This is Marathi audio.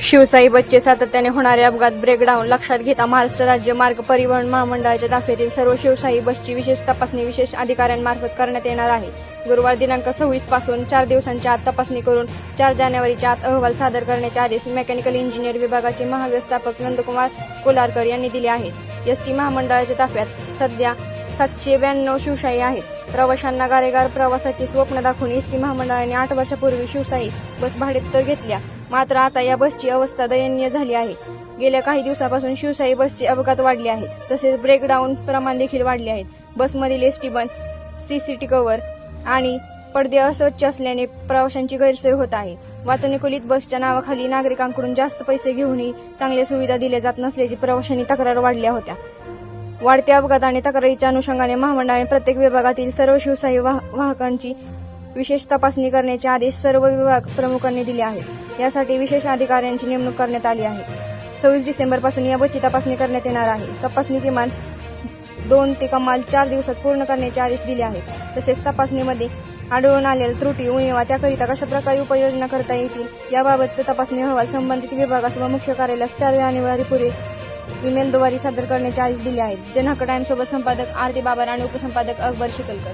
शिवसाई बसचे सातत्याने होणारे अपघात ब्रेकडाऊन लक्षात घेता महाराष्ट्र राज्य मार्ग परिवहन महामंडळाच्या ताफ्यातील सर्व शिवशाही बसची विशेष तपासणी विशेष अधिकाऱ्यांमार्फत करण्यात येणार आहे. गुरुवार दिनांक सव्वीसपासून चार दिवसांच्या आत तपासणी करून चार जानेवारीच्या आत अहवाल सादर करण्याचे आदेश मेकॅनिकल इंजिनियर विभागाचे महाव्यवस्थापक नंदकुमार कोलारकर यांनी दिले आहेत. एसटी महामंडळाच्या ताफ्यात सध्या सातशे ब्याण्णव शिवशाही आहेत प्रवाशांना गारेगार प्रवासाची स्वप्न दाखवून एसटी महामंडळाने आठ वर्षापूर्वी शिवशाही बस भाडेत तर घेतल्या. मात्र आता या बसची अवस्था दयनीय झाली आहे. गेल्या काही दिवसापासून शिवशाही बसचे अपघात वाढले आहेत. तसेच ब्रेकडाऊन प्रमाण देखील वाढले आहेत. बसमधील एसटी बन सीसीटी कव्हर आणि पडदे अस्वच्छ असल्याने प्रवाशांची गैरसोय होत आहे. वातानुकूलित बसच्या नावाखाली नागरिकांकडून जास्त पैसे घेऊनही चांगल्या सुविधा दिल्या जात नसल्याची प्रवाशांनी तक्रार वाढल्या होत्या. वाढत्या अपघात आणि तक्रारीच्या अनुषंगाने महामंडळाने प्रत्येक विभागातील सर्व शिवशाही वाहकांची विशेष तपासणी करण्याचे आदेश सर्व विभाग प्रमुखांनी दिले आहेत. यासाठी विशेष अधिकाऱ्यांची नेमणूक करण्यात आली आहे. सव्वीस डिसेंबरपासून या बसची तपासणी करण्यात येणार आहे. तपासणी किमान दोन ते कमाल चार दिवसात पूर्ण करण्याचे आदेश दिले आहेत. तसेच तपासणीमध्ये आढळून आलेल्या त्रुटी उणिवा त्याकरिता कशाप्रकारे उपाययोजना करता येतील याबाबतचा तपासणी अहवाल संबंधित विभागास व मुख्य कार्यालयास चार जानेवारीपूर्वी ईमेलद्वारे सादर करण्याचे आदेश दिले आहेत. जनहक्क टाइम्सोबत संपादक आरती बाबर आणि उपसंपादक अकबर शिकलकर.